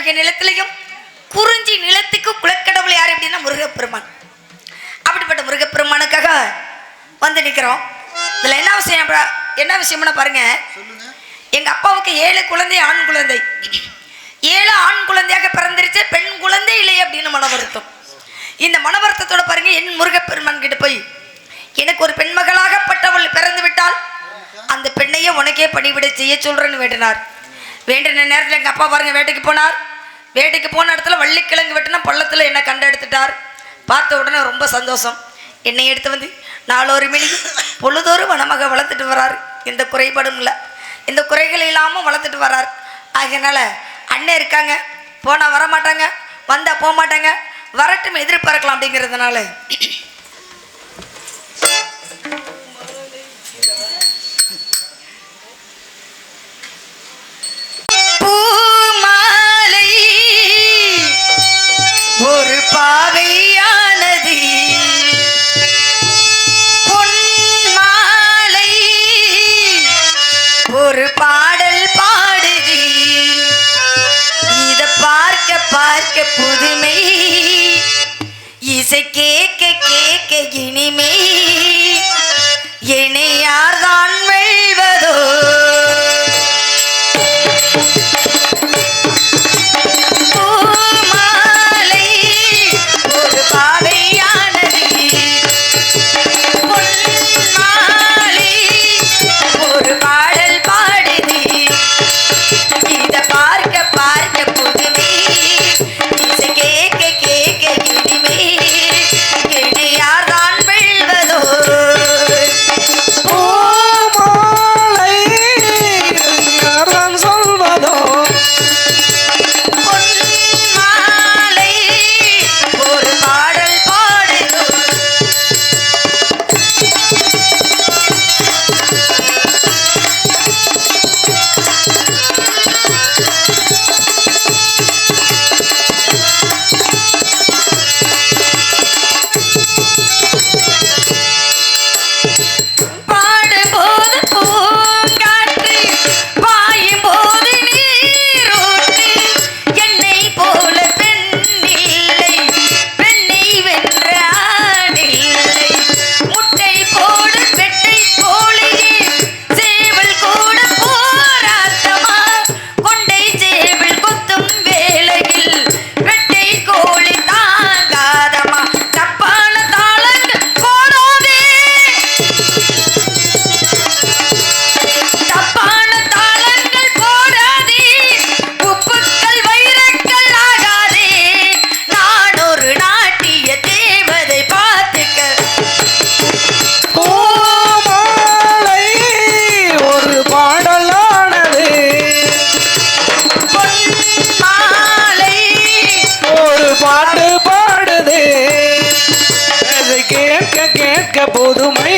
வகை நிலத்திலையும் குறிஞ்சி நிலத்துக்கு குலக்கடவுள் யார் அப்படின்னா முருகப்பெருமான். அப்படிப்பட்ட முருகப்பெருமானுக்காக வந்து நிற்கிறோம் இதில் என்ன விஷயம் என்ன விஷயம்னா பாருங்க. எங்க அப்பாவுக்கு ஏழு குழந்தை ஆண் குழந்தை. ஏழு ஆண் குழந்தையாக பிறந்திருச்சு பெண் குழந்தை இல்லை அப்படின்னு மன வருத்தம். இந்த மன வருத்தத்தோட பாருங்க என் முருகப்பெருமான் கிட்ட போய் எனக்கு ஒரு பெண்மகளாகப்பட்டவள் பிறந்து விட்டால் அந்த பெண்ணையே உனக்கே பணிவிட செய்ய சொல்றேன்னு வேண்டினார். வேண்டின நேரத்தில் எங்க அப்பா பாருங்க வேட்டைக்கு போனார். வேட்டைக்கு போன இடத்துல வள்ளிக்கிழங்கு வெட்டினா பள்ளத்தில் என்ன கண்டு எடுத்துட்டார் பார்த்த உடனே ரொம்ப சந்தோஷம். என்னை எடுத்து வந்து நாலொரு மணி பொழுதோறும் வனமாக வளர்த்துட்டு வரார். எந்த குறைபாடும் இல்லை. எந்த குறைகள் இல்லாமல் வளர்த்துட்டு வரார். அதனால அண்ணன் இருக்காங்க. போனால் வர மாட்டாங்க வந்தால் போக மாட்டாங்க வரட்டும் எதிர்பார்க்கலாம் அப்படிங்கிறதுனால ஒரு பாவையானது பொன்மாலை ஒரு பாடல் பாடுது. இத பார்க்க பார்க்க புதுமை. இசைக்கே கேட்க கேட்க புதுமை.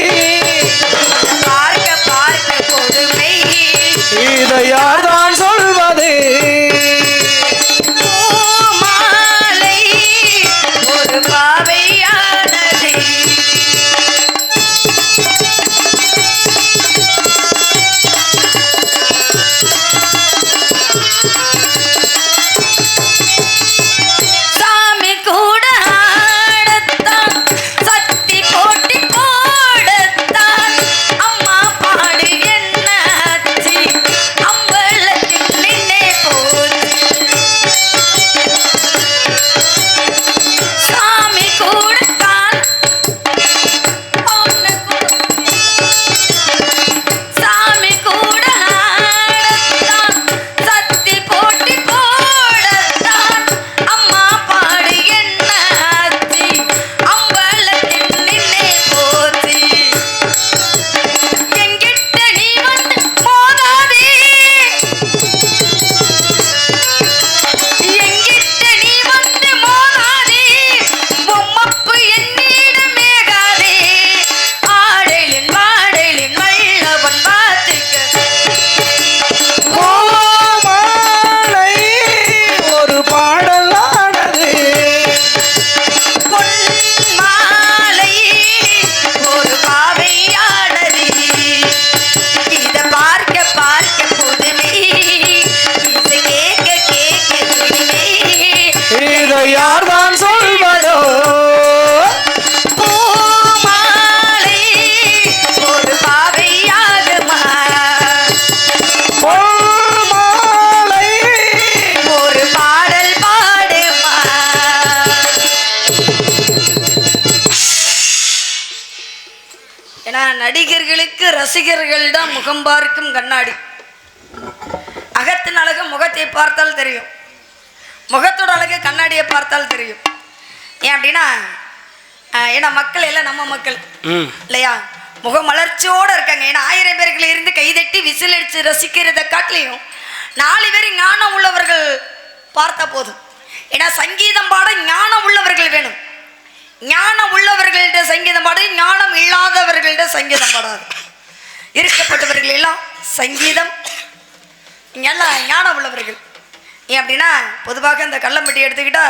ரசிகர்களிடம் முகம் பார்க்கும் கண்ணாடி. அகத்தின் அழகு முகத்தை பார்த்தால் தெரியும். முகத்தோட அழகு கண்ணாடியை பார்த்தால் தெரியும். ஏன் அப்படின்னா ஏன்னா மக்கள் எல்லாம் நம்ம மக்கள். இல்லையா? முகமலர்ச்சியோட இருக்காங்க. ஏன்னா ஆயிரம் பேர்கள் இருந்து கைதட்டி விசில் அடிச்சு ரசிக்கிறத காட்டிலையும் நாலு பேர் ஞானம் உள்ளவர்கள் பார்த்தா போதும். ஏன்னா சங்கீதம் பாட ஞானம் உள்ளவர்கள் வேணும். ஞானம் உள்ளவர்கள்ட்ட சங்கீதம் பாடு ஞானம் இல்லாதவர்கள்ட்ட சங்கீதம் பாடாது. இருக்கப்பட்டவர்கள் எல்லாம் சங்கீதம் எல்லாம் ஞானம் உள்ளவர்கள் ஏன் அப்படின்னா பொதுவாக இந்த கள்ளம்பட்டி எடுத்துக்கிட்டா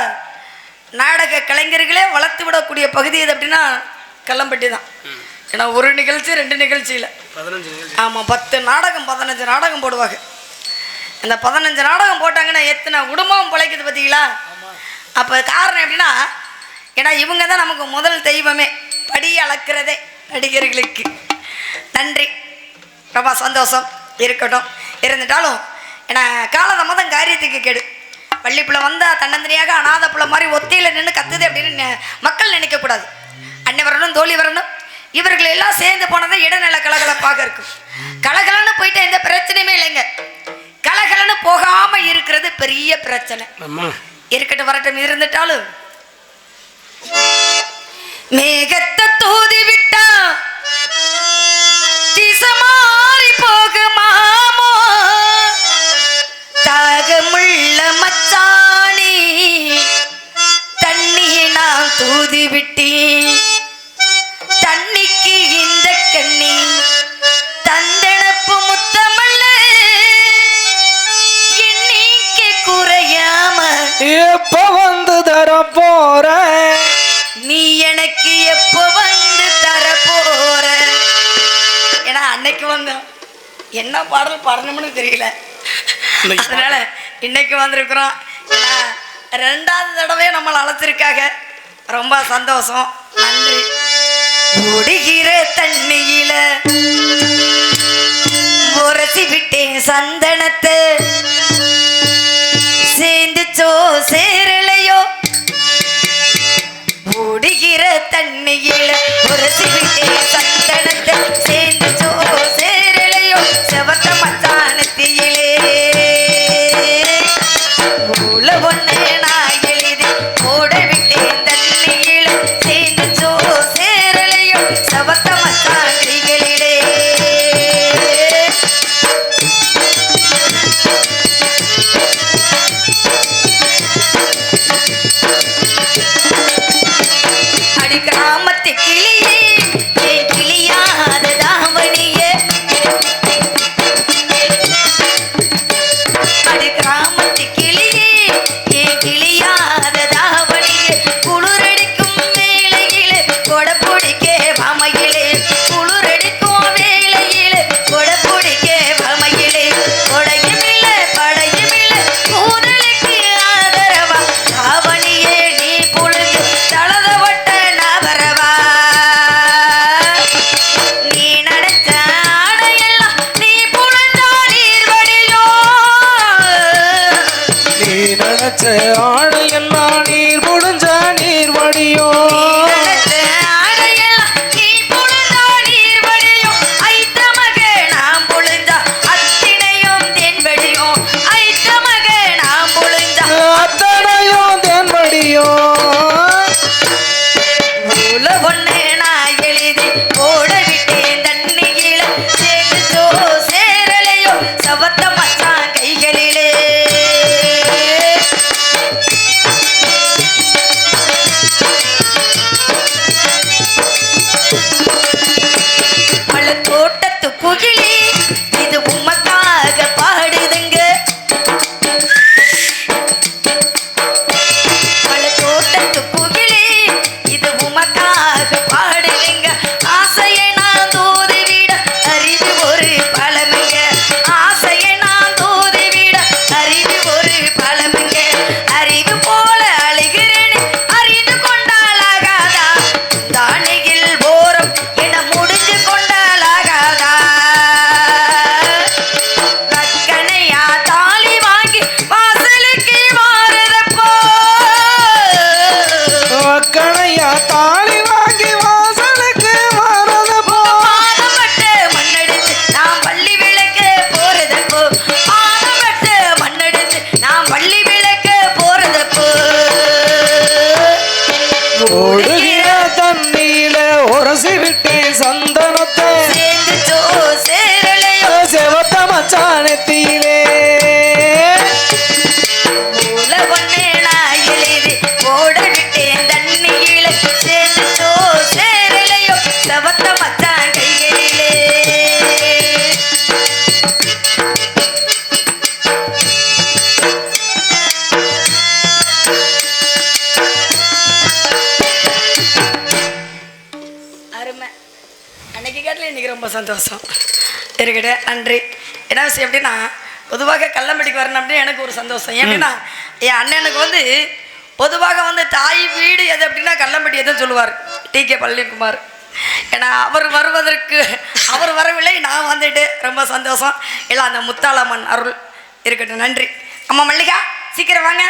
நாடக கலைஞர்களே வளர்த்து விடக்கூடிய பகுதி எது அப்படின்னா கள்ளம்பட்டி தான். ஏன்னா ஒரு நிகழ்ச்சி ரெண்டு நிகழ்ச்சியில். ஆமாம் பத்து நாடகம் பதினஞ்சு நாடகம் போடுவாங்க. இந்த பதினஞ்சு நாடகம் போட்டாங்கன்னா எத்தனை குடும்பம் பிழைக்குது பார்த்தீங்களா? அப்போ காரணம் எப்படின்னா ஏன்னா இவங்க தான் நமக்கு முதல் தெய்வமே. படி அளக்கிறதே நடிகர்களுக்கு. நன்றி. ரொம்ப சந்தோஷம். இருக்கட்டும். இருந்துட்டாலும் ஏன்னா காலதாமதம் காரியத்துக்கு கெடு. பள்ளிப்புள்ள வந்தால் தன்னந்தனியாக அனாதை புள்ள மாதிரி ஒத்தையில் நின்று கத்துது அப்படின்னு மக்கள் நினைக்கக்கூடாது அன்னை வரணும் தோழி வரணும். இவர்கள் எல்லாம் சேர்ந்து போனதை இடைநில கலகலப்பாக இருக்கும். கலகலன்னு போயிட்டு எந்த பிரச்சனையுமே இல்லைங்க. கலகலன்னு போகாம இருக்கிறது பெரிய பிரச்சனை. இருக்கட்டும் வரட்டும் இருந்துட்டாலும். மேகத்தை தூதி விட்டா திசை விட்டேன் தண்ணிக்கு இந்த கண்ணி தந்தனப்பு முத்தமல்ல. எண்ணிக்கை குறையாம எப்ப வந்து தர போற? நீ எனக்கு எப்போ அன்னைக்கு வந்தோம் என்ன பாடல் பாடணும்னு தெரியல. இன்னைக்கு அதனால இன்னைக்கு வந்திருக்கிறோம். ரெண்டாவது தடவை நம்மளை அழைச்சிருக்காங்க. ரொம்ப சந்தோஷம். நன்றி. ஓடுகிற தண்ணியில உரசி விட்டேன் சந்தனத்தை சந்தனத்தை. செவத்த மச்சானத்திலே. சந்தோஷம். இருக்கட்டு நன்றி. என்ன விஷயம் எப்படின்னா பொதுவாக கள்ளம்படிக்கு வரணும் அப்படின்னு எனக்கு ஒரு சந்தோஷம். எப்படின்னா என் அண்ணனுக்கு வந்து பொதுவாக வந்து தாய் வீடு எது அப்படின்னா கள்ளம்பட்டி எதுவும் சொல்லுவார். டி. கே. பழனிக்குமார். ஏன்னா அவர் வருவதற்கு அவர் வரவில்லை நான் வந்துட்டு ரொம்ப சந்தோஷம். இல்லை அந்த முத்தாளம்மன் அருள். இருக்கட்டும் நன்றி. அம்மா மல்லிகா சீக்கிரம் வாங்க.